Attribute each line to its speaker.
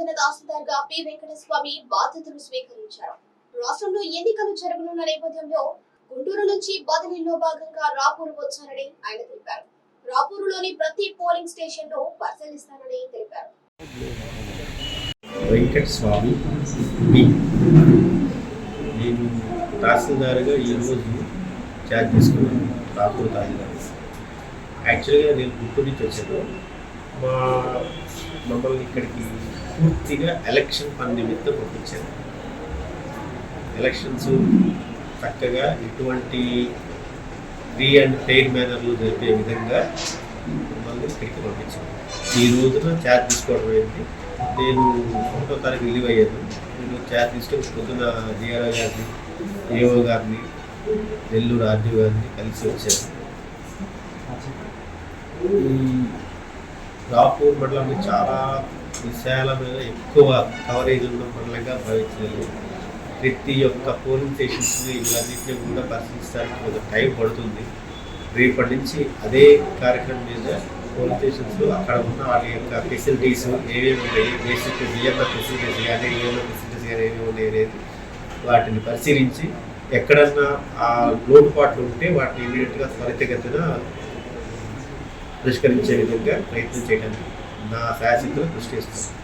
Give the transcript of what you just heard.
Speaker 1: నూతన తహసీల్దార్గా పి. వెంకటస్వామి బాధ్యతలు స్వీకరించారు. రాష్ట్రంలో ఎన్నికలు జరగనున్న నేపథ్యంలో గుంటూరు నుంచి బదిలీలో భాగంగా రాపూర్ వచ్చారని ఆయన తెలిపారు. రాపూరులోని ప్రతి పోలింగ్ స్టేషన్లో పరిశీలిస్తానని తెలిపారు.
Speaker 2: వెంకటస్వామి నేను తహసీల్దారుగా ఈరోజు ఛార్జ్ తీసుకున్నాను రాపూర్ తహసీల్దార్ యాక్చువల్గా నేను గుంటూరు నుంచి వచ్చాను. మా మమ్మల్ని ఇక్కడికి పూర్తిగా ఎలక్షన్ పని నిమిత్తం పంపించారు. ఎలక్షన్స్ చక్కగా ఎటువంటి ఫ్రీ అండ్ ఫెయిర్ మేనర్లు జరిపే విధంగా మమ్మల్ని ఇక్కడికి పంపించారు. ఈ రోజున ఛార్జ్ తీసుకోవడం ఏంటి? నేను ఒకటో తారీఖు రిలీవ్ అయ్యాను. నేను ఛార్జ్ తీసుకొని పొద్దున డిఆర్ఓ గారిని ఏఓ గారిని నెల్లూరు ఆర్డీఓ గారిని కలిసి వచ్చాను. రాపూర్ మండలం చాలా విశాలమైన ఎక్కువ కవరేజ్ ఉన్న మండలంగా భావించాలి. ప్రతి ఒక్క పోలింగ్ స్టేషన్స్ ఇవన్నింటినీ కూడా పరిశీలించడానికి కొంత టైం పడుతుంది. రేపటి నుంచి అదే కార్యక్రమం మీద పోలీస్ స్టేషన్స్లో అక్కడ ఉన్న వాళ్ళ యొక్క ఫెసిలిటీస్ ఏమేమి ఉన్నాయి బేసిక్ బిఎంఆర్ ఫెసిలిటీస్ కానీ ఏమైనా ఫెసిలిటీస్ కానీ ఏమేమి ఉన్నాయి అనేది వాటిని పరిశీలించి ఎక్కడన్నా ఆ లోటుపాట్లు ఉంటే వాటిని ఇమీడియట్గా త్వరితగతిన పరిష్కరించే విధంగా ప్రయత్నం చేయడానికి నా శాయశక్తులు కృషి చేస్తాను